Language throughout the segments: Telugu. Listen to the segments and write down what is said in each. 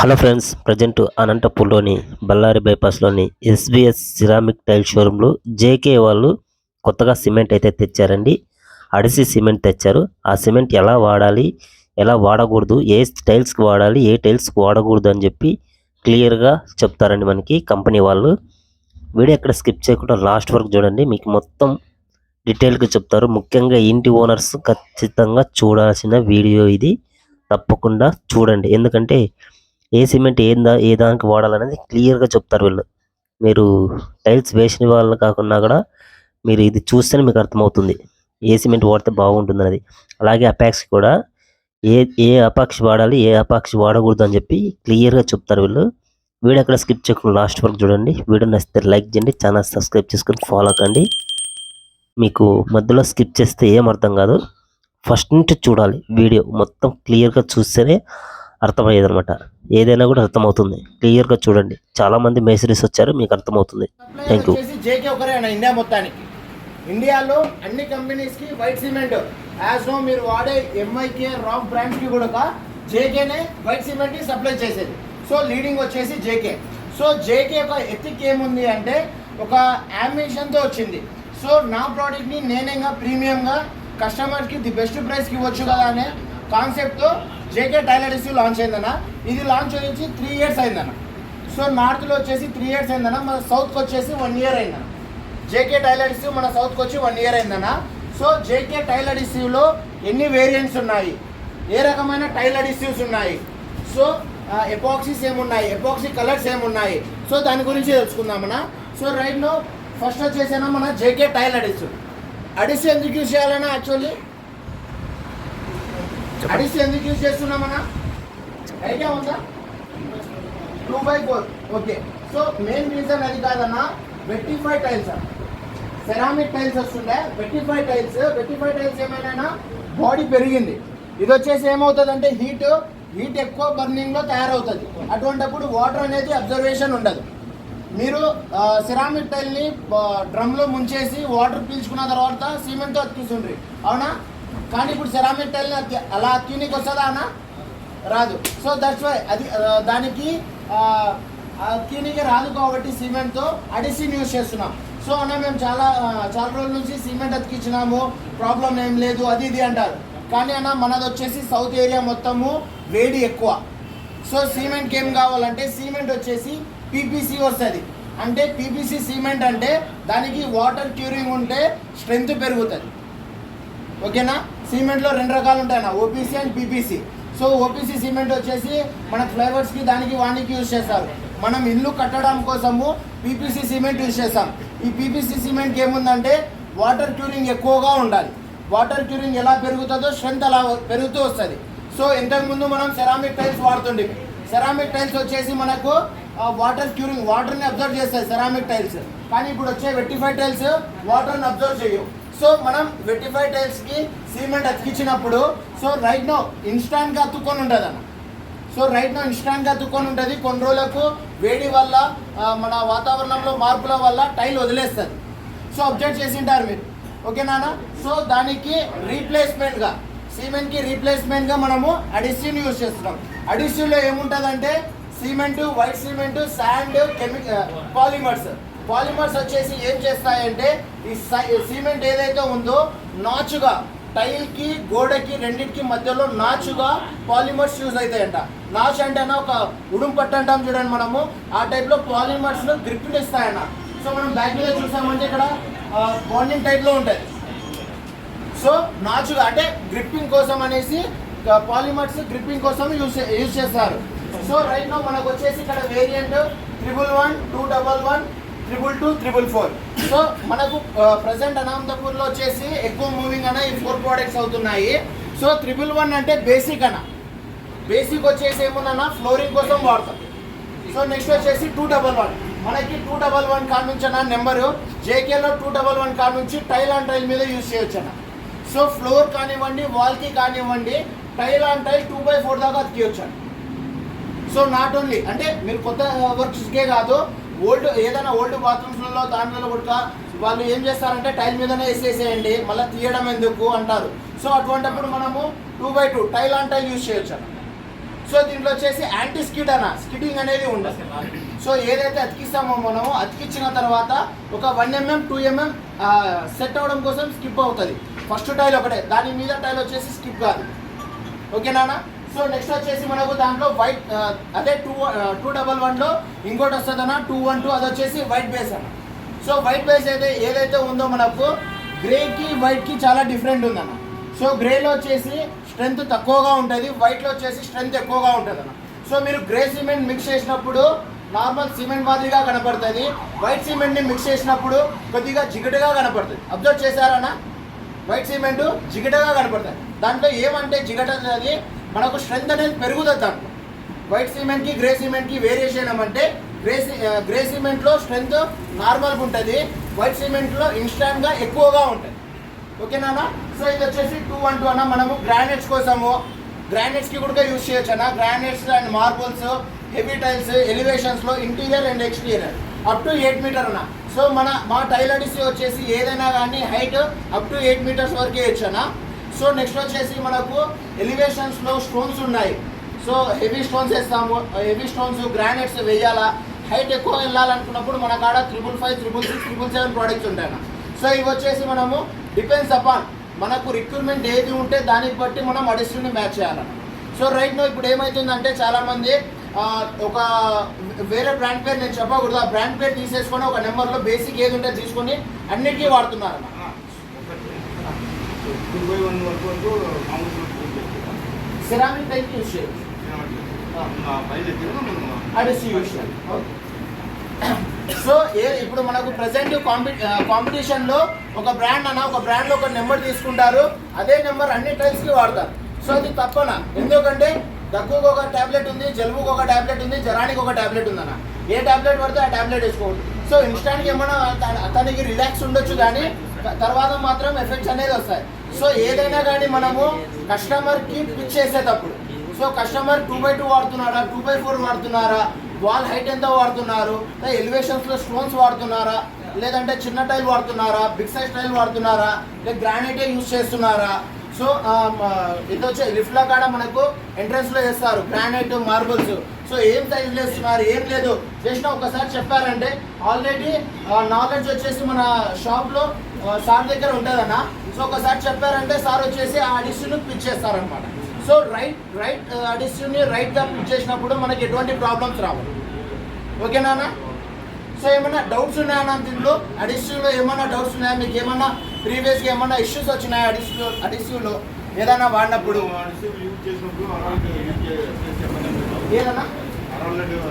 హలో ఫ్రెండ్స్ ప్రజెంట్ అనంతపూర్లోని బళ్ళారి బైపాస్లోని ఎస్బిఎస్ సిరామిక్ టైల్ షోరూంలో జేకే వాళ్ళు కొత్తగా సిమెంట్ అయితే తెచ్చారండి. అడిసి సిమెంట్ తెచ్చారు. ఆ సిమెంట్ ఎలా వాడాలి ఎలా వాడకూడదు ఏ టైల్స్కి వాడాలి ఏ టైల్స్కి వాడకూడదు అని చెప్పి క్లియర్గా చెప్తారండి మనకి కంపెనీ వాళ్ళు. వీడియో ఎక్కడ స్కిప్ చేయకుండా లాస్ట్ వరకు చూడండి. మీకు మొత్తం డీటెయిల్గా చెప్తారు. ముఖ్యంగా ఇంటి ఓనర్స్ ఖచ్చితంగా చూడాల్సిన వీడియో ఇది. తప్పకుండా చూడండి. ఎందుకంటే ఏ సిమెంట్ ఏ ఏ దానికి వాడాలనేది క్లియర్గా చెప్తారు వీళ్ళు. మీరు టైల్స్ వేసిన వాళ్ళు కాకుండా కూడా మీరు ఇది చూస్తేనే మీకు అర్థమవుతుంది. ఏ సిమెంట్ వాడితే బాగుంటుంది అనేది అలాగే అపాక్స్ కూడా ఏ ఏ అపాక్ష వాడాలి ఏ అపాక్ష వాడకూడదు అని చెప్పి క్లియర్గా చెప్తారు వీళ్ళు. వీడియో అక్కడ స్కిప్ చేయకుండా లాస్ట్ వరకు చూడండి. వీడియో నచ్చితే లైక్ చేయండి ఛానల్ సబ్స్క్రైబ్ చేసుకొని ఫాలో కండి మీకు మధ్యలో స్కిప్ చేస్తే ఏం అర్థం కాదు. ఫస్ట్ నుంచి చూడాలి వీడియో మొత్తం క్లియర్గా చూస్తేనే అర్థమయ్యేది అనమాట ఏదైనా కూడా అర్థమవుతుంది. క్లియర్గా చూడండి. చాలా మంది మేసరీస్ వచ్చారు మీకు అర్థమవుతుంది. థ్యాంక్ యూ వచ్చేసి జేకే ఒకరే ఇండియా మొత్తానికి? ఇండియాలో అన్ని కంపెనీస్కి వైట్ సిమెంట్. యాజ్ నో మీరు వాడే ఎంఐకే రాక్ బ్రాండ్స్కి కూడా జేకేనే వైట్ సిమెంట్ సప్లై చేసేది. సో లీడింగ్ వచ్చేసి జేకే సో జేకే ఒక ఎథిక్ ఏముంది అంటే ఒక ambition వచ్చింది. సో నా ప్రోడక్ట్ని నేనేగా ప్రీమియంగా కస్టమర్కి ది బెస్ట్ ప్రైస్కి ఇవ్వచ్చు కదా అనే కాన్సెప్ట్తో జేకే టైలర్ ఇష్యూ లాంచ్ అయిందన్న. ఇది లాంచ్ అయ్యి త్రీ ఇయర్స్ అయిందన్న. సో నార్త్లో వచ్చేసి త్రీ ఇయర్స్ అయిందన్న. మన సౌత్కి వచ్చేసి వన్ ఇయర్ అయిందన్న. జేకే టైలర్ ఇష్యూ మన సౌత్కి వచ్చి వన్ ఇయర్ అయిందన్న. సో జేకే టైలర్ ఇష్యూలో ఎన్ని వేరియంట్స్ ఉన్నాయి? ఏ రకమైన టైలర్ ఇష్యూస్ ఉన్నాయి? సో ఎపాక్సీస్ ఏమున్నాయి? ఎపాక్సీ కలర్స్ ఏమున్నాయి? సో దాని గురించి తెలుసుకుందామన్న. సో రైట్లో ఫస్ట్ వచ్చేసిన మన జేకే టైలర్ ఇష్యూ అడిసి ఎందుకు యూజ్ చేయాలన్నా యాక్చువల్లీ అడిసి ఎందుకు యూజ్ చేస్తున్నామన్నా ఐడియా ఉందా? Two by four okay so main reason అది కాదన్నా వెట్టిఫై టైల్స్ సెరామిక్ టైల్స్ వస్తుండే. వెట్టిఫై టైల్స్ వెట్టిఫై టైల్స్ ఏమైనా బాడీ పెరిగింది. ఇది వచ్చేసి ఏమవుతుందంటే హీట్ హీట్ ఎక్కువ బర్నింగ్లో తయారవుతుంది. అటువంటప్పుడు వాటర్ అనేది అబ్జర్వేషన్ ఉండదు. మీరు సిరామిక్ టైల్ని డ్రమ్లో ముంచేసి వాటర్ పీల్చుకున్న తర్వాత సిమెంట్తో అతికిస్తుండ్రి. అవునా? కానీ ఇప్పుడు సెరామిక్ టైల్ అలా క్యూనిక్ వస్తుందా అన్న? రాదు. సో దట్స్ వై అది ఆ, దానికి క్యూనిక్ రాదు కాబట్టి సిమెంట్తో అడిసిన్ యూస్ చేస్తున్నాం. సో అన్న మేము చాలా చాలా రోజుల నుంచి సిమెంట్ అతికించినాము. ప్రాబ్లం ఏం లేదు అది ఇది అంటారు. కానీ అన్న మనది వచ్చేసి సౌత్ ఏరియా మొత్తము వేడి ఎక్కువ. సో సిమెంట్కి ఏం కావాలంటే సిమెంట్ వచ్చేసి పీపీసీ వస్తుంది. అంటే పీపీసీ సిమెంట్ అంటే దానికి వాటర్ క్యూరింగ్ ఉంటే స్ట్రెంగ్త్ పెరుగుతుంది. ఓకేనా? సిమెంట్లో రెండు రకాలు ఉంటాయి OPC and PPC. So OPC cement వచ్చేసి మన ఫ్లేవర్స్కి దానికి వానికి యూజ్ చేస్తారు. మనం ఇల్లు కట్టడం కోసము పీపీసీ సిమెంట్ యూజ్ చేస్తాం. ఈ పీపీసీ సిమెంట్కి ఏముందంటే వాటర్ క్యూరింగ్ ఎక్కువగా ఉండాలి. వాటర్ క్యూరింగ్ ఎలా పెరుగుతుందో స్ట్రెంత్ అలా పెరుగుతూ వస్తుంది. సో ఇంతకుముందు మనం సెరామిక్ టైల్స్ వాడుతుండే. సెరామిక్ టైల్స్ వచ్చేసి మనకు వాటర్ క్యూరింగ్ వాటర్ని అబ్జర్వ్ చేస్తాయి సెరామిక్ టైల్స్. కానీ ఇప్పుడు వచ్చే వెట్టిఫై టైల్స్ వాటర్ని అబ్జర్వ్ చేయవు. సో మనం వెట్టిఫై టైల్స్కి సిమెంట్ అతికించినప్పుడు సో రైట్ నో ఇన్స్టాంట్గా అతుక్కొని ఉంటుంది అన్న సో రైట్ నో ఇన్స్టాంట్గా అతుక్కొని ఉంటుంది. కొన్ని రోజులకు వేడి వల్ల మన వాతావరణంలో మార్పుల వల్ల టైల్ వదిలేస్తుంది. సో అబ్జర్వ్ చేసింటారు మీరు. ఓకే నాన్న? సో దానికి రీప్లేస్మెంట్గా సిమెంట్కి రీప్లేస్మెంట్గా మనము అడిసిన్ యూజ్ చేస్తున్నాం. అడిసిన్లో ఏముంటుందంటే ఏముంటదంటే cement white cement sand chemical polymers polymers వచ్చేసి ఏం చేస్తాయంటే ఈ సిమెంట్ ఏదైతే ఉందో నాచుగా టైల్కి గోడకి రెండింటికి మధ్యలో నాచుగా పాలిమర్స్ యూజ్ అవుతాయంట నాచు అంటే ఒక ఉడుం పట్టు అంటాం చూడండి మనము. ఆ టైప్లో పాలిమర్స్ గ్రిప్ ఇస్తాయన్న సో మనం బ్యాక్ మీద చూసామంటే ఇక్కడ బాండింగ్ టైప్లో ఉంటుంది సో నాచుగా అంటే గ్రిప్పింగ్ కోసం అనేసి పాలిమర్స్ గ్రిప్పింగ్ కోసం యూజ్ యూజ్ చేస్తారు. సో రైట్ నో మనకు వచ్చేసి ఇక్కడ variant triple one two double one triple two triple four so మనకు ప్రజెంట్ అనంతపూర్లో వచ్చేసి ఎక్కువ మూవింగ్ అన్న ఈ ఫోర్ ప్రోడక్ట్స్ అవుతున్నాయి. సో త్రిబుల్ వన్ అంటే బేసిక్ అన్న. బేసిక్ వచ్చేసి ఏమున్నా ఫ్లోరింగ్ కోసం వాడతాం. సో నెక్స్ట్ వచ్చేసి టూ డబల్ వన్ మనకి టూ డబల్ వన్ కాడ నుంచి అన్న నెంబరు జేకేలో టూ డబల్ వన్ కాడ నుంచి టైల్ ఆన్ టైల్ మీద యూజ్ చేయొచ్చు అన్న. సో ఫ్లోర్ కానివ్వండి వాల్కి కానివ్వండి tile on tile two by four దాకా అతికియొచ్చు అన్న. సో నాట్ ఓన్లీ అంటే మీరు కొత్త వర్క్స్కే కాదు ఓల్డ్ ఏదైనా ఓల్డ్ బాత్రూమ్స్లలో దాంట్లో కూడా వాళ్ళు ఏం చేస్తారంటే టైల్ మీదనే వేసేసేయండి మళ్ళీ తీయడం ఎందుకు అంటారు. సో అటువంటిప్పుడు మనము two by two tile on tile use చేయొచ్చు అన్న సో దీంట్లో వచ్చేసి యాంటీ స్కిడ్ అన్న స్కిడ్డింగ్ అనేది ఉండదు. సో ఏదైతే అతికిస్తామో మనము అతికించిన తర్వాత ఒక one MM two MM set అవ్వడం కోసం స్కిప్ అవుతుంది. ఫస్ట్ టైల్ ఒకటే దాని మీద టైల్ వచ్చేసి స్కిప్ కాదు. ఓకేనా సో నెక్స్ట్ వచ్చేసి మనకు దాంట్లో వైట్ అదే టూ టూ డబల్ వన్లో ఇంకోటి వస్తుంది అన్న టూ వన్ టూ అది వచ్చేసి వైట్ బేస్ అన్న. సో వైట్ బేస్ అయితే ఏదైతే ఉందో మనకు గ్రేకి వైట్కి చాలా డిఫరెంట్ ఉందన్న. సో గ్రేలో వచ్చేసి స్ట్రెంత్ తక్కువగా ఉంటుంది వైట్లో వచ్చేసి స్ట్రెంత్ ఎక్కువగా ఉంటుంది అన్న సో మీరు గ్రే సిమెంట్ మిక్స్ చేసినప్పుడు నార్మల్ సిమెంట్ మాదిరిగా కనపడుతుంది వైట్ సిమెంట్ని మిక్స్ చేసినప్పుడు కొద్దిగా జిగటగా కనపడుతుంది. అబ్జర్వ్ చేశారన్న వైట్ సిమెంట్ జిగటగా కనపడుతుంది. దాంట్లో ఏమంటే జిగట అది మనకు స్ట్రెంత్ అనేది పెరుగుతుంది దాంట్లో వైట్ సిమెంట్కి గ్రే సిమెంట్కి వేరియేషన్ ఏమంటే గ్రే గ్రే సిమెంట్లో స్ట్రెంత్ నార్మల్గా ఉంటుంది వైట్ సిమెంట్లో ఇన్స్టాంట్గా ఎక్కువగా ఉంటుంది. ఓకేనా సో ఇది వచ్చేసి టూ వన్ టూ అన్న మనము గ్రానైట్స్ కోసము. గ్రానైట్స్కి కూడా యూజ్ చేయొచ్చు అన్న. Granites and marbles heavy tiles ఎలివేషన్స్లో interior and exterior up to eight metre అన్న. సో మన మా టైల్ వచ్చేసి ఏదైనా కానీ height up to eight metres వరకే వేయచ్చు అన్న. సో నెక్స్ట్ వచ్చేసి మనకు ఎలివేషన్స్లో స్టోన్స్ ఉన్నాయి. సో హెవీ స్టోన్స్ వేస్తాము. హెవీ స్టోన్స్ గ్రానైట్స్ వేయాలా? హైట్ ఎక్కువ వెళ్ళాలనుకున్నప్పుడు మన కాడ triple five triple six triple seven products ఉంటాయి అన్న. సో ఇవి వచ్చేసి మనము డిపెండ్స్ అపాన్ మనకు రిక్రూట్మెంట్ ఏది ఉంటే దానికి బట్టి మనం అడిషన్ని మ్యాచ్ చేయాలన్న. సో రైట్ నో ఇప్పుడు ఏమవుతుందంటే చాలామంది ఒక వేరే బ్రాండ్ పేరు నేను చెప్పకూడదు. ఆ బ్రాండ్ పేరు తీసేసుకొని ఒక నెంబర్లో బేసిక్ ఏది ఉంటే తీసుకొని అన్నిటికీ వాడుతున్నారు అన్న. టూ బై వన్ వరకు వరకు మామూలు సిరామిక్ టైప్ యూస్ చేయొచ్చు అడిసి యూస్ చేయాలి ఓకే సో ఏ ఇప్పుడు మనకు ప్రజెంట్ కాంపి కాంపిటీషన్లో ఒక బ్రాండ్ అన్న ఒక బ్రాండ్లో ఒక నెంబర్ తీసుకుంటారు. అదే నెంబర్ అన్ని టైల్స్కి వాడతారు. సో అది తప్పనా. ఎందుకంటే దగ్గుకు ఒక టాబ్లెట్ ఉంది జలుబుకు ఒక టాబ్లెట్ ఉంది జ్వరానికి ఒక టాబ్లెట్ ఉందన్న. ఏ టాబ్లెట్ పడితే ఆ టాబ్లెట్ వేసుకోవద్దు సో ఇన్స్టాంట్కి ఏమన్నా త- అతనికి రిలాక్స్ ఉండొచ్చు కానీ తర్వాత మాత్రం ఎఫెక్ట్స్ అనేది వస్తాయి. సో ఏదైనా కానీ మనము కస్టమర్కి పిచ్ చేసేటప్పుడు so customer two by two వాడుతున్నారా టూ బై ఫోర్ వాడుతున్నారా వాల్ హైట్ ఎంత వాడుతున్నారు ఎలివేషన్స్లో స్టోన్స్ వాడుతున్నారా లేదంటే చిన్న టైల్ వాడుతున్నారా బిగ్ సైజ్ టైల్ వాడుతున్నారా లేదా గ్రానైటే యూస్ చేస్తున్నారా సో ఇది వచ్చే లిఫ్ట్లో కాడ మనకు ఎంట్రన్స్లో వేస్తారు గ్రానైట్ మార్బుల్స్. సో ఏం సైజులు వేస్తున్నారు ఏం లేదు. చేసిన ఒకసారి చెప్పారంటే ఆల్రెడీ నాలెడ్జ్ వచ్చేసి మన షాప్లో సార్ దగ్గర ఉంటుందన్న. సో ఒకసారి చెప్పారంటే సార్ వచ్చేసి ఆ అడిషన్ పిచ్ చేస్తారనమాట సో రైట్ రైట్ అడిషన్ని రైట్గా పిచ్ చేసినప్పుడు మనకి ఎటువంటి ప్రాబ్లమ్స్ రావు. ఓకేనా సో ఏమైనా డౌట్స్ ఉన్నాయా దీంట్లో? అడిషన్లో ఏమైనా డౌట్స్ ఉన్నాయా? మీకు ఏమైనా ప్రీవియస్గా ఏమైనా ఇష్యూస్ వచ్చినాయా అడిషన్ అడిషన్లో ఏదైనా వాడినప్పుడు. ఏదన్నా? అరౌండ్ యూజ్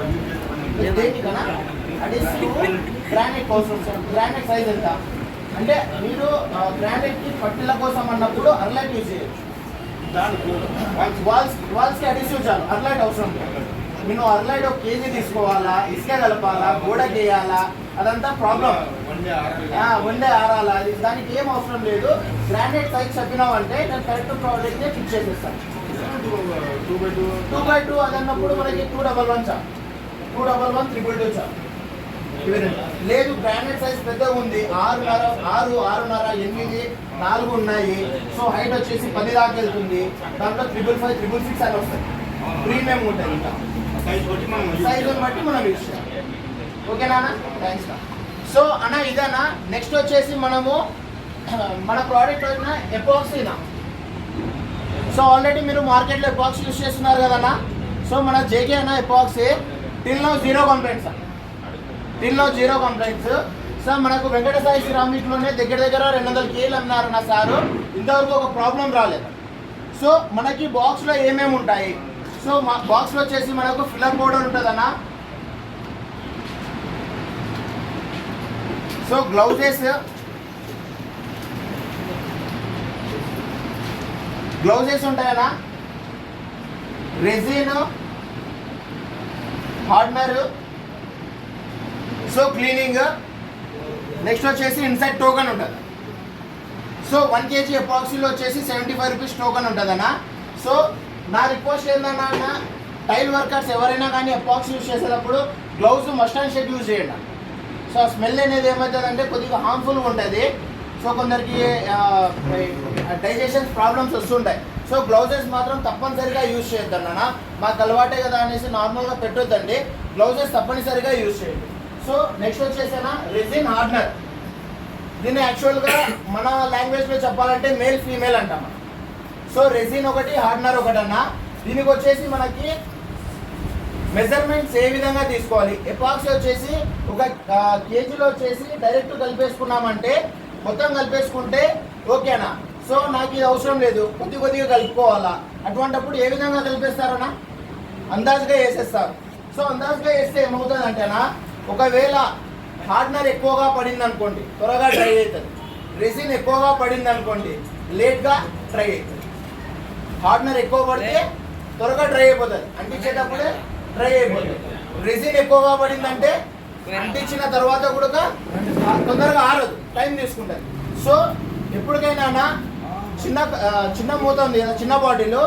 గ్రానైట్ అవసరం సార్ గ్రానైట్ సైజ్ ఎంత అంటే మీరు గ్రానైట్కి పట్టిల కోసం అన్నప్పుడు అర్లైట్ యూజ్ చేయొచ్చు దానికి వాల్స్ వాల్స్కి అడిసివ్ చాలు అర్లైట్ అవసరం నేను అర్లైట్ ఒక కేజీ తీసుకోవాలా ఇసుక కలపాలా గోడ చేయాలా అదంతా ప్రాబ్లం వండే ఆరాలా అది దానికి ఏం అవసరం లేదు గ్రానైట్ సైజ్ చెప్పినావు అంటే నేను కరెక్ట్ ప్రోడక్ట్ని ఫిక్స్ చేసేస్తాను టూ బై టూ. అది అన్నప్పుడు మనకి టూ డబల్ వన్ చాలు two double one triple two రెండు. లేదు గ్రానైట్ సైజ్ పెద్దగా ఉంది. ఆరున్నర ఆరు ఆరున్నర ఎనిమిది నాలుగు ఉన్నాయి. సో హైట్ వచ్చేసి పది దాకా వెళ్తుంది. దాంట్లో త్రిబుల్ ఫైవ్ త్రిబుల్ సిక్స్ అని వస్తాయి. ప్రీమియం ఉంటుంది ఇంకా. సైజ్ బట్టి మనం సైజుని. బట్టి చేయాలి ఓకేనా థ్యాంక్స్ సో అన్న ఇదన్నా నెక్స్ట్ వచ్చేసి మనము మన ప్రోడక్ట్ వచ్చిన ఎపాక్సీనా సో ఆల్రెడీ మీరు మార్కెట్లో ఎపాక్స్ యూస్ చేస్తున్నారు కదన్నా సో మన జేకే అన్న ఎపాక్స్ టిల్లో జీరో కంప్లైంట్స్ టిల్లో జీరో కంప్లైంట్స్. సార్ మనకు వెంకటసాయి సిరామిక్లోనే దగ్గర దగ్గర రెండు వందల కేలు అన్నారన్న సారు. ఇంతవరకు ఒక ప్రాబ్లం రాలేదు. సో మనకి బాక్స్లో ఏమేమి ఉంటాయి? సో మా బాక్స్లో వచ్చేసి మనకు ఫిల్లర్ పౌడర్ ఉంటుందన్నా so gloves gloves ఉంటాయనా? Resin hardener so cleaning. Next వచ్చేసి ఇన్సైడ్ టోకన్ ఉంటుంది. సో వన్ కేజీ ఎపాక్సీలో వచ్చేసి సెవెంటీ ఫైవ్ రూపీస్ టోకన్ ఉంటుందన్న. సో నా రిక్వెస్ట్ ఏంటన్నా అన్న టైల్ వర్కర్స్ ఎవరైనా కానీ అపాక్స్ యూజ్ చేసేటప్పుడు glove must and shed use చేయండి సో ఆ స్మెల్ అనేది ఏమవుతుందంటే కొద్దిగా హార్మ్ఫుల్గా ఉంటుంది. సో కొందరికి డైజెషన్ ప్రాబ్లమ్స్ వస్తుంటాయి. సో గ్లౌజెస్ మాత్రం తప్పనిసరిగా యూజ్ చేయొద్దు అన్న. మాకు అలవాటే కదా అనేసి నార్మల్గా పెట్టొద్దండి. గ్లౌజెస్ తప్పనిసరిగా యూజ్ చేయండి. సో నెక్స్ట్ వచ్చేసేనా రెజిన్ హార్డ్నర్ దీన్ని యాక్చువల్గా మన లాంగ్వేజ్లో చెప్పాలంటే మేల్ ఫీమేల్ అంటాం సో రెజిన్ ఒకటి హార్డ్నర్ ఒకటి అన్న. దీనికి వచ్చేసి మనకి మెజర్మెంట్స్ ఏ విధంగా తీసుకోవాలి? ఎపాక్సీ వచ్చేసి ఒక కేజీలో వచ్చేసి డైరెక్ట్ కలిపేసుకున్నామంటే మొత్తం కలిపేసుకుంటే ఓకేనా సో నాకు ఇది అవసరం లేదు. కొద్ది కొద్దిగా కలుపుకోవాలా. అటువంటప్పుడు ఏ విధంగా కలిపేస్తారనా అందాజుగా వేసేస్తారు. సో అందాజుగా వేస్తే ఏమవుతుంది అంటేనా ఒకవేళ హార్డ్నర్ ఎక్కువగా పడింది అనుకోండి త్వరగా డ్రై అవుతుంది. రెసిన్ ఎక్కువగా పడింది అనుకోండి లేట్గా డ్రై అవుతుంది. హార్డ్నర్ ఎక్కువ పడితే త్వరగా డ్రై అయిపోతుంది. అంటించేటప్పుడే డ్రై అయిపోతుంది. రెసిన్ ఎక్కువగా పడిందంటే అంటించిన తర్వాత కూడా తొందరగా ఆరదు. టైం తీసుకుంటుంది. సో ఎప్పటికైనా చిన్న చిన్న మూత ఉంది కదా చిన్న బాటిల్.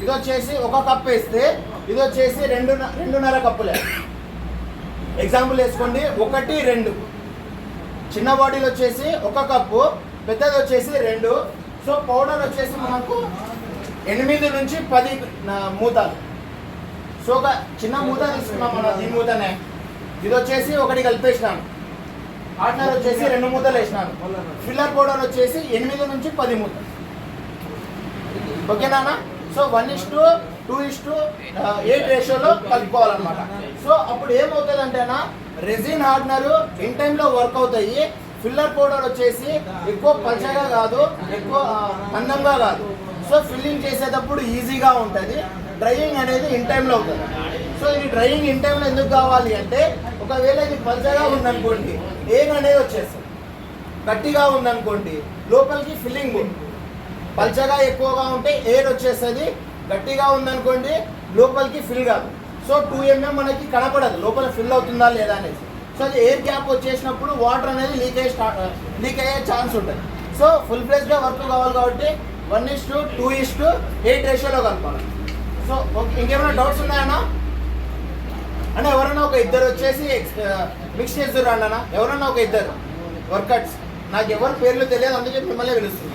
ఇది వచ్చేసి ఒక కప్ వేస్తే ఇది వచ్చేసి రెండు రెండున్నర కప్పులే. ఎగ్జాంపుల్ వేసుకోండి ఒకటి రెండు. చిన్న బాటిల్ వచ్చేసి ఒక కప్పు పెద్దది వచ్చేసి రెండు. సో పౌడర్ వచ్చేసి మనకు ఎనిమిది నుంచి పది మూతలు. సో ఒక చిన్న మూత తీసుకున్నాం మనం ఈ మూతనే. ఇది వచ్చేసి ఒకటి కలిపేసినాను. హార్డ్నర్ వచ్చేసి రెండు మూతలు వేసినాను. ఫిల్లర్ పౌడర్ వచ్చేసి ఎనిమిది నుంచి పది మూతలు. ఓకేనా uh, అన్న? So one is to two is to eight రేషియోలో కలుపుకోవాలన్నమాట. సో అప్పుడు ఏమవుతుంది అంటేనా రెజిన్ హార్డ్నర్ ఇన్ టైంలో వర్క్ అవుతాయి. ఫిల్లర్ పౌడర్ వచ్చేసి ఎక్కువ పంచగా కాదు ఎక్కువ అందంగా మందంగా కాదు. సో ఫిల్లింగ్ చేసేటప్పుడు ఈజీగా ఉంటుంది. డ్రైయింగ్ అనేది ఇన్ టైంలో అవుతుంది. సో ఇది డ్రైయింగ్ ఇన్ టైంలో ఎందుకు కావాలి అంటే ఒకవేళ ఇది పంచగా ఉందనుకోండి ఏం అనేది వచ్చేస్తుంది? గట్టిగా ఉందనుకోండి లోపలికి ఫిల్లింగ్ ఉంది పల్చగా ఎక్కువగా ఉంటే ఎయిర్ వచ్చేస్తుంది గట్టిగా ఉందనుకోండి లోపలికి ఫిల్ కాదు. సో టూ ఎంఎం మనకి కనపడదు లోపల ఫిల్ అవుతుందా లేదా అనేసి సో అది ఎయిర్ గ్యాప్ వచ్చేసినప్పుడు వాటర్ అనేది లీక్ అయ్యే స్టార్ట్ లీక్ అయ్యే ఛాన్స్ ఉంటుంది. సో ఫుల్ ఫ్లెజ్గా వర్క్ కావాలి కాబట్టి one is to two is to eight రేషియోలో కలపాలి సో ఓకే ఇంకేమైనా డౌట్స్ ఉన్నాయన్నా అన్న? ఎవరైనా ఒక ఇద్దరు వచ్చేసి మిక్స్ చేస్తారు అన్న? ఎవరన్నా ఒక ఇద్దరు? వర్కర్స్ నాకు ఎవరి పేర్లు తెలియదు అందుకే మిమ్మల్ని పిలుస్తుంది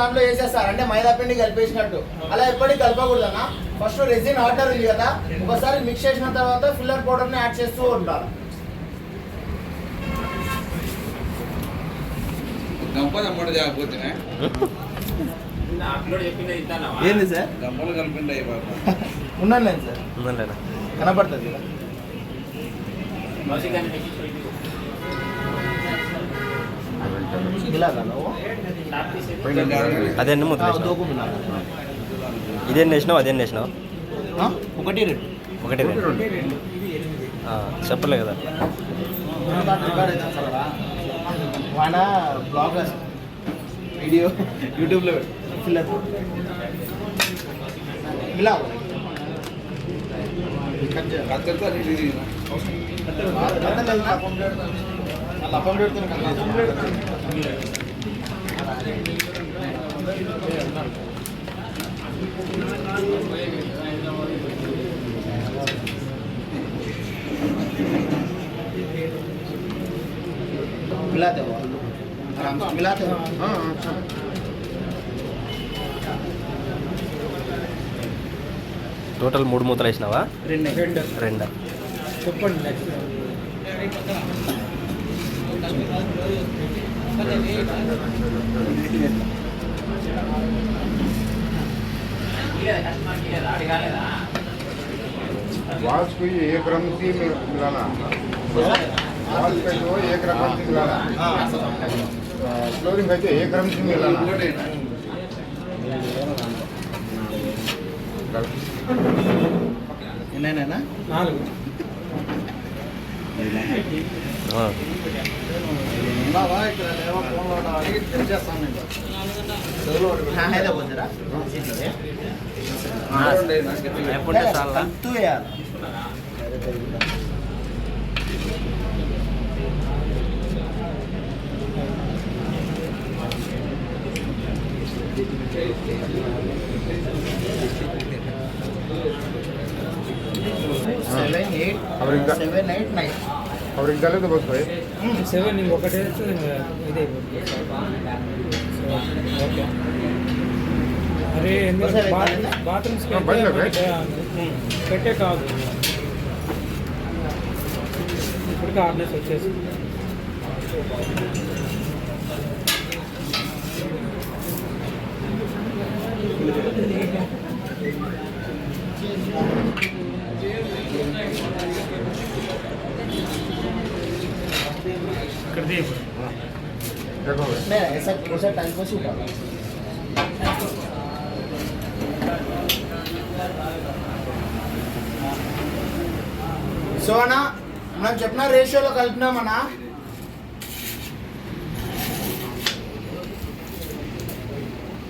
దాంట్లో వేసేస్తారు అంటే మైదా పిండి కలిపేసినట్టు. అలా ఎప్పటికీ కలపకూడదన్న. ఫస్ట్ రెజిన్ ఆర్డర్ ఉంది కదా ఒకసారి మిక్స్ చేసిన తర్వాత ఫిల్లర్ పౌడర్ని యాడ్ చేస్తూ ఉంటారు. ఏంది సార్? ఉన్నాను నేను సార్. కనపడుతుంది కదా. అదే ముద్ర. ఇదేం వేసినావు? అదేం వేసినావు? ఆ? ఒకటి రెండు. ఒకటి రెండు. చెప్పలే కదా. వీడియో యూట్యూబ్లో ఫిల్లర్ ఇలా मिलाते हो आराम से मिलाते हो हाँ हाँ టోటల్ మూడు మూతలు వేసినావా? రెండు. రెండు. చెప్పండి వాజ్పేయి ఏ క్రమకి వాజ్పేయిలో ఏ క్రమానికి ఫ్లోరింగ్ అయితే ఏ క్రమకి మిలానా? ఎన్నైనా నాలుగు. ఉన్నావా ఇక్కడ లేవా ఫోన్లో అడిగి తెలిచేస్తాను నేను. హైదరాబాద్ రా ఎప్పుడు చాలా కలుపుతూ seven eight seven eight nine ಅವ್ರಿಗೆ ಕಲಿಯೋದು ಬೇಕು సెవెన్ నీకు ఒకటి అయితే ఇది ఓకే అరే బాత్రూమ్స్ పెట్టే కాదు ఇప్పటికే ఆర్డర్స్ వచ్చేసి Thank దిగు. देखो भाई नहीं ऐसा ऐसा टाइम पास ही उठा సో అన్న మనం చెప్పిన రేషియోలో కలిపినామన్నా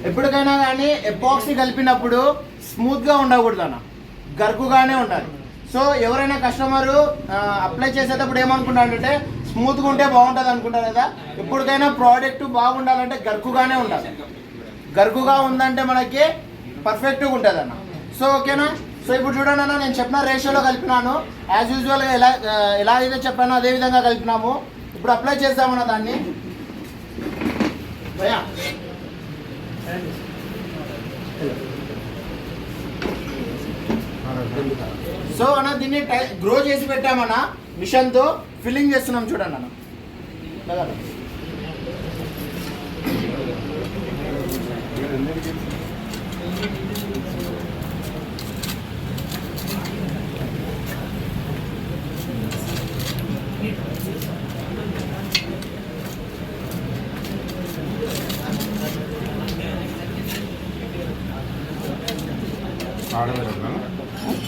ఎప్పటికైనా కానీ ఎపాక్సీ కలిపినప్పుడు స్మూత్గా ఉండకూడదు అన్న గరుకుగానే ఉండాలి సో ఎవరైనా కస్టమరు అప్లై చేసేటప్పుడు ఏమనుకుంటారంటే స్మూత్గా ఉంటే బాగుంటుంది అనుకుంటారు కదా. ఎప్పటికైనా ప్రోడక్ట్ బాగుండాలంటే గరుకుగానే ఉండాలి. గరుకుగా ఉందంటే మనకి పర్ఫెక్ట్గా ఉంటుంది అన్న సో ఓకేనా? సో ఇప్పుడు చూడండి అన్న నేను చెప్పిన రేషియోలో కలిపినాను. యాజ్ యూజువల్గా ఎలా ఎలా అయితే చెప్పానో అదే విధంగా కలిపినాము. ఇప్పుడు అప్లై చేస్తామన్న దాన్ని. భయ్యా. సో అన్న దీన్ని గ్రో చేసి పెట్టామన్న మిషన్తో ఫిల్లింగ్ చేస్తున్నాం చూడండి అన్న.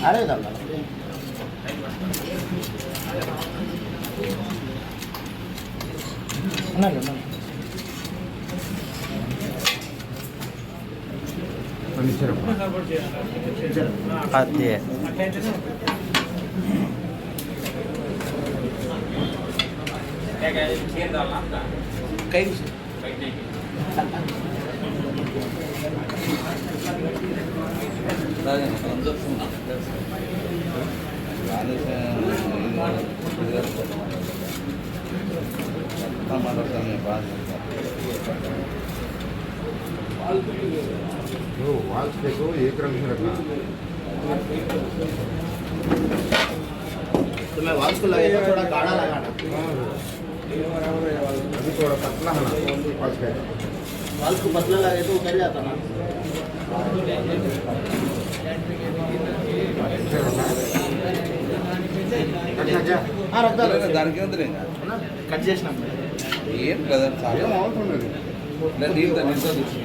అరే 옛날 옛날 아, 네. 나는 예. तो एक रंग से रखना तो मैं वाल्स को लगेगा थोड़ा गाढ़ा लगाना अभी थोड़ा पतला है ना वाल्स पे वाल्स को पतला लगे तो उतर जाता ना ऐसे रखना रखना क्या हाँ रख दो దానికి వద్దులే కట్ చేసినాం ఏం నీళ్ళతో నీళ్ళతో చూసి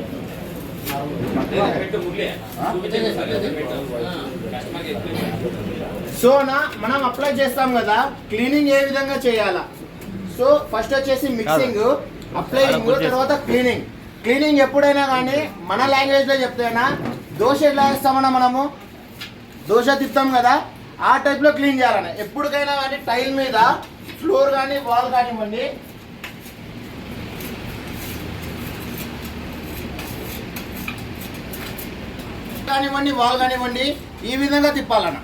సో నా మనం అప్లై చేస్తాం కదా క్లీనింగ్ ఏ విధంగా చేయాలా? సో ఫస్ట్ వచ్చేసి మిక్సింగ్ అప్లైయింగ్ తర్వాత క్లీనింగ్ క్లీనింగ్ ఎప్పుడైనా కానీ మన లాంగ్వేజ్లో చెప్తేనా దోశ ఎట్లా వేస్తామన్నా మనము దోశ తిప్పుతాం కదా ఆ టైప్లో క్లీన్ చేయాలన్న ఎప్పటికైనా కానీ టైల్ మీద ఫ్లోర్ కానీ వాల్ కానివ్వండి కానివ్వండి వాల్ కానివ్వండి ఈ విధంగా తిప్పాలన్న.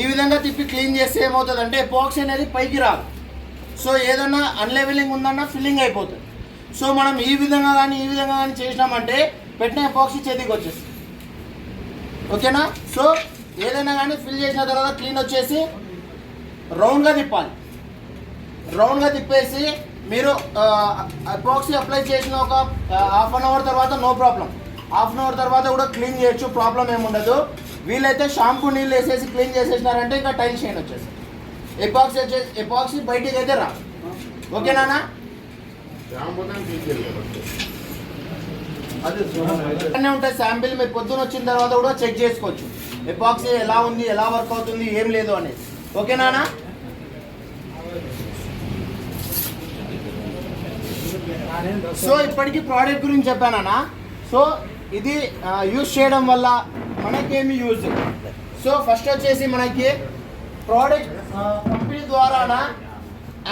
ఈ విధంగా తిప్పి క్లీన్ చేస్తే ఏమవుతుందంటే ఎపాక్సీ అనేది పైకి రాదు. సో ఏదన్నా అన్లెవెలింగ్ ఉందన్నా ఫిల్లింగ్ అయిపోతుంది. సో మనం ఈ విధంగా కానీ ఈ విధంగా కానీ చేసినామంటే పెట్టిన ఎపాక్సీ చేతికి వచ్చేస్తుంది. ఓకేనా? సో ఏదైనా కానీ ఫిల్ చేసిన తర్వాత క్లీన్ వచ్చేసి రౌండ్గా తిప్పాలి. రౌండ్గా తిప్పేసి మీరు అపాక్సీ అప్లై చేసిన ఒక హాఫ్ అన్ అవర్ తర్వాత no problem half an hour తర్వాత కూడా క్లీన్ చేయొచ్చు ప్రాబ్లం ఏముండదు వీళ్ళైతే షాంపూ నీళ్ళు వేసేసి క్లీన్ చేసేసినారంటే ఇంకా టైల్ షైన్ వచ్చేసి. ఎపాక్సీ వచ్చేసి ఎపాక్సీ బయటికి అయితే రా ఓకేనా అదే ఉంటాయి శాంపిల్ మీరు పొద్దున వచ్చిన తర్వాత కూడా చెక్ చేసుకోవచ్చు. ఎపాక్సీ ఎలా ఉంది ఎలా వర్క్ అవుతుంది ఏం లేదు అనేది. ఓకేనా సో ఇప్పటికీ ప్రోడక్ట్ గురించి చెప్పానా సో ఇది యూజ్ చేయడం వల్ల మనకేమి యూజ్ సో ఫస్ట్ వచ్చేసి మనకి ప్రోడక్ట్ కంపెనీ ద్వారా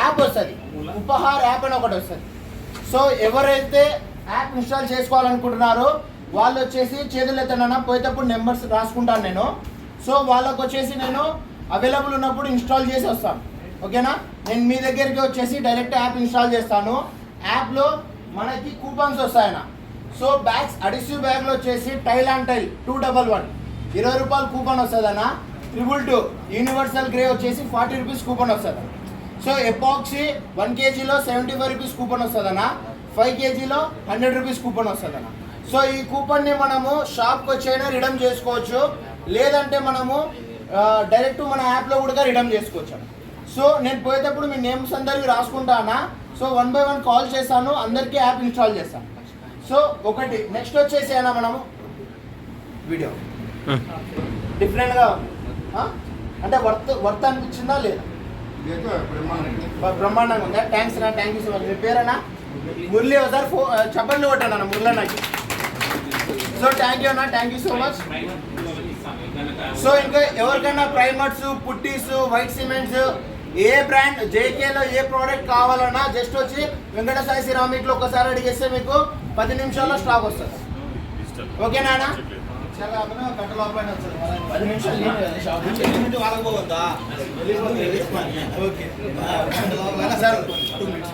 యాప్ వస్తుంది. ఉపహార్ యాప్ అని ఒకటి వస్తుంది. సో ఎవరైతే యాప్ ఇన్స్టాల్ చేసుకోవాలనుకుంటున్నారో వాళ్ళు వచ్చేసి చేతులు ఎత్తనన్నా పోయేటప్పుడు నెంబర్స్ రాసుకుంటాను నేను. సో వాళ్ళకు వచ్చేసి నేను అవైలబుల్ ఉన్నప్పుడు ఇన్స్టాల్ చేసి వస్తాను. ఓకేనా? నేను మీ దగ్గరికి వచ్చేసి డైరెక్ట్ యాప్ ఇన్స్టాల్ చేస్తాను. యాప్లో మనకి కూపన్స్ వస్తాయన్న. సో బ్యాగ్స్ అడిసివ్ బ్యాగ్లో వచ్చేసి tile and tile two double one ఇరవై రూపాయలు కూపన్ వస్తుందన్న. ట్రిపుల్ టూ యూనివర్సల్ గ్రే వచ్చేసి ఫార్టీ రూపీస్ కూపన్ వస్తుంది. సో ఎపాక్సీ వన్ కేజీలో సెవెంటీ ఫైవ్ రూపీస్ కూపన్ వస్తుందన్న. ఫైవ్ కేజీలో హండ్రెడ్ రూపీస్ కూపన్ వస్తుందన్న. సో ఈ కూపన్ని మనము షాప్కి వచ్చైనా రిడమ్ చేసుకోవచ్చు. లేదంటే మనము డైరెక్ట్ మన యాప్లో కూడా రిడమ్ చేసుకోవచ్చు. సో నేను పోయేటప్పుడు మీ నేమ్స్ అందరికీ రాసుకుంటానా so one by one call చేశాను. అందరికీ యాప్ ఇన్స్టాల్ చేస్తాను సో ఒకటి నెక్స్ట్ వచ్చేసి అయినా మనము? వీడియో డిఫరెంట్గా? అంటే వర్త్ వర్త్ అనిపించిందా లేదా? బ్రహ్మాండంగా ఉందా. థ్యాంక్స్ నా థ్యాంక్ యూ సో మచ్ మీ పేరేనా? మురళి ఒకసారి ఫో చెప్పండి కొట్టాను అన్న మురళి నాకు సో థ్యాంక్ యూ అన్న thank you so much so ఇంకా ఎవరికైనా ప్రైమర్స్ పుట్టీస్ వైట్ సిమెంట్స్ ఏ బ్రాండ్ జేకేలో ఏ ప్రోడక్ట్ కావాలన్నా జస్ట్ వచ్చి వెంకట సాయి సిరామిక్లో ఒకసారి అడిగేస్తే మీకు పది నిమిషాల్లో స్టాక్ వస్తుంది. ఓకేనా పది నిమిషాలు ఓకే. సార్. Two minutes.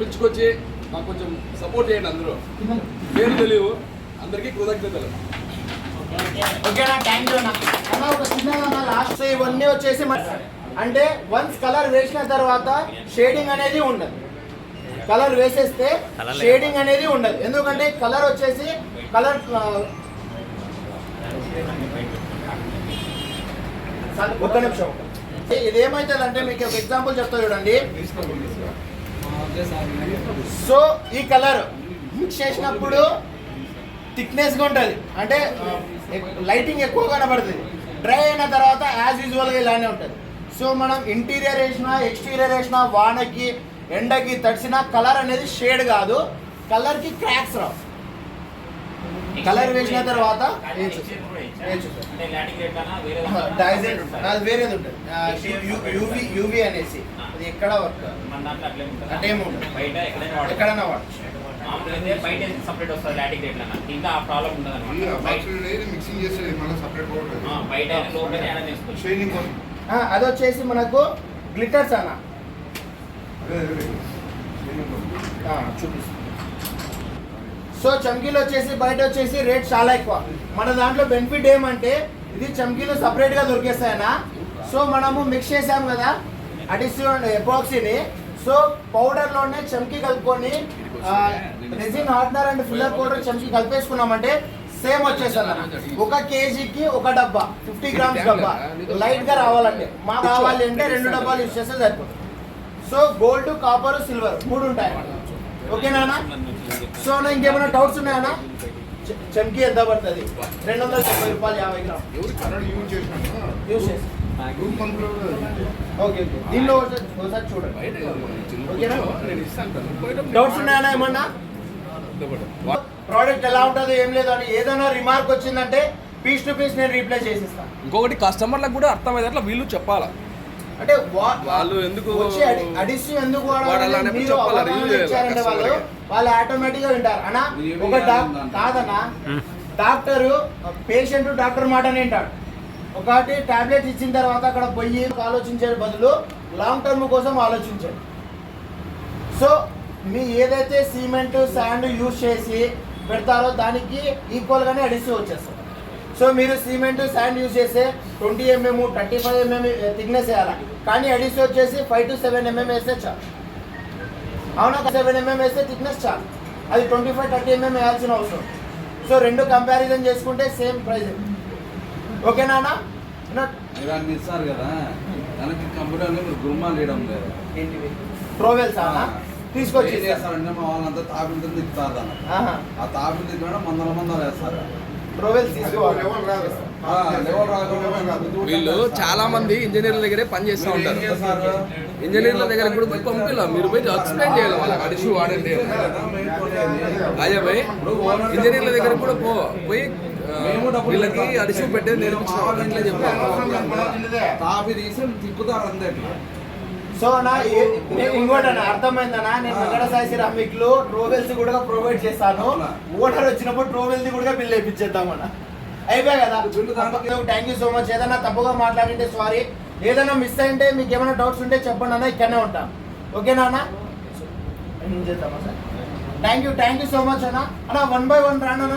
పిలుచుకొచ్చి మాకు కొంచెం సపోర్ట్ చేయండి అందరూ. పేరు తెలియవు. అందరికీ కృతజ్ఞతలు. ఓకేనా థ్యాంక్ యూ అన్న. అన్న ఒక చిన్న లాస్ట్ ఇవన్నీ వచ్చేసి అంటే వన్స్ కలర్ వేసిన తర్వాత షేడింగ్ అనేది ఉండదు. కలర్ వేసేస్తే షేడింగ్ అనేది ఉండదు. ఎందుకంటే కలర్ వచ్చేసి కలర్ ఒక్క నిమిషం. ఇది ఏమవుతుంది అంటే మీకు ఒక ఎగ్జాంపుల్ చెప్తా చూడండి. సో ఈ కలర్ మిక్స్ చేసినప్పుడు థిక్నెస్గా ఉంటుంది. అంటే లైటింగ్ ఎక్కువ కనబడుతుంది. డ్రై అయిన తర్వాత యాజ్ యూజువల్గా ఇలానే ఉంటుంది. సో మనం ఇంటీరియర్ వేసినా ఎక్స్టీరియర్ వేసినా వానకి ఎండకి తడిసిన కలర్ అనేది షేడ్ కాదు. కలర్కి క్రాక్స్ రావు. కలర్ వేసిన తర్వాత వేరేది ఉంటుంది. యూవి యూవి అనేసి. అది ఎక్కడ వర్క్ అంటే ఎక్కడైనా వాడచ్చు. బయట సపరేట్ వస్తుంది లాటిక్ రేట్ అన్న ఇంకా ఆ ప్రాబ్లం ఉండదు ఈ అనమాట బాక్సులు మిక్సింగ్ చేసేది మళ్ళీ సపరేట్ పౌడర్ బయట అయినా లోపల అయినా తీసుకోవచ్చు షైనింగ్ కోసం. ఆ, అది వచ్చేసి మనకు గ్లిటర్స్ అన్న. చూపిస్తాను సో చమ్కీలు వచ్చేసి బయట వచ్చేసి రేట్ చాలా ఎక్కువ. మన దాంట్లో బెనిఫిట్ ఏమంటే ఇది చమ్కీలు సపరేట్గా దొరికేస్తాయనా సో మనము మిక్స్ చేసాం కదా అడిసివ్ అండ్ ఎపాక్సీని సో పౌడర్లోనే చమ్కీ కలుపుకొని resin hardener and filler powder చమ్కీ కలిపేసుకున్నామంటే సేమ్ వచ్చేస్తుంది అన్న. ఒక కేజీకి ఒక డబ్బా ఫిఫ్టీ గ్రామ్స్ డబ్బా. లైట్గా రావాలంటే. మాకు కావాలి అంటే రెండు డబ్బాలు యూస్ చేస్తే సరిపోతుంది. సో గోల్డ్ కాపర్ సిల్వర్ మూడు ఉంటాయి. ఓకేనా సో నా ఇంకేమైనా డౌట్స్ ఉన్నాయన్నా చె- చెంకి ఎంత పడుతుంది? రెండు వందల తొంభై రూపాయలు యాభై గ్రామ్. యూజ్ చేసి దీనిలో ఒకసారి చూడండి. డౌట్స్ ఉన్నాయన్నా ఏమన్నా? ప్రోడక్ట్ ఎలా ఉంటుందో ఏం లేదు అని ఏదైనా రిమార్క్ వచ్చిందంటే పీస్ టు పీస్ నేను రీప్లేస్ చేసిస్తాను ఇంకొకటి కస్టమర్లకు కూడా అర్థమయ్యేటట్లు వీళ్ళు చెప్పాలా? అంటే వా- వాళ్ళు ఎందుకు వచ్చి అడి- అడిసి ఎందుకు వాళ్ళు ఆటోమేటిక్గా వింటారు. అన్నా ఏమీ ఒక. కాదన్నా డాక్టర్ పేషెంట్ డాక్టర్ మాటనే వింటాడు ఒకటి టాబ్లెట్ ఇచ్చిన తర్వాత అక్కడ పోయి ఆలోచించే బదులు లాంగ్ టర్మ్ కోసం ఆలోచించండి. సో మీ ఏదైతే సిమెంట్ శాండ్ యూజ్ చేసి పెడతారో దానికి ఈక్వల్గానే అడిసి వచ్చేస్తారు సో మీరు సిమెంట్ శాండ్ యూజ్ చేస్తే twenty MM thirty five MM thickness వేయాలి? కానీ అడిసి వచ్చేసి ఫైవ్ టు సెవెన్ ఎంఎం వేస్తే చాలు. అవునా సెవెన్ ఎంఎం వేస్తే థిక్నెస్ చాలు. అది ట్వంటీ ఫైవ్ థర్టీ ఎంఎం వేయాల్సిన అవసరం. సో రెండు కంపారిజన్ చేసుకుంటే సేమ్ ప్రైస్ ఓకేనా మీరు అన్ని ఇస్తారు కదా. దానికి కంప్యూటర్లో మీరు గుమ్మాలు వేయడం లేదు. ఏంటివి ట్రోవెల్స్ అన్న తీసుకొచ్చి. చేస్తారంటే మా వాళ్ళంతా తాపిడితో తిప్పుతారు దాన్ని. ఆ తాపిడి తిప్పడం మందల మందలు వేస్తారు. ట్రోవెల్స్ తీసుకోవాలి. వీళ్ళు చాలా మంది ఇంజనీర్ల దగ్గరే పని చేస్తూ ఉంటారు. ఇంజనీర్ల దగ్గర కూడా పోయి పంపిలా. మీరు పోయి ఎక్స్ప్లెయిన్ చేయాలి? వాళ్ళకి అడిసి వాడండి. అదే భయ్ ఇంజనీర్ల దగ్గర కూడా పో. పోయి వీళ్ళకి అడిసి పెట్టేది నేర్పించిన తాపి తీసి తిప్పుతారు అంతే సో అన్న ఇంకోటి అన్న అర్థమైందన్నా? నేను వెంకట సాయి సిరామిక్లో ట్రోవెల్స్ కూడా ప్రొవైడ్ చేస్తాను. ఓనర్ వచ్చినప్పుడు ట్రోవెల్స్ కూడా బిల్ వేయించేద్దామన్న అయిపోయా కదా? Thank you so much. ఏదైనా తప్పుగా మాట్లాడింటే సారీ. ఏదైనా మిస్ అయింటే మీకు ఏమైనా డౌట్స్ ఉంటే చెప్పండి అన్న. ఇక్కడనే ఉంటాం. ఓకేనా అన్న? Thank you thank you so much అన్న. అన్న వన్ బై వన్ రాను అన్న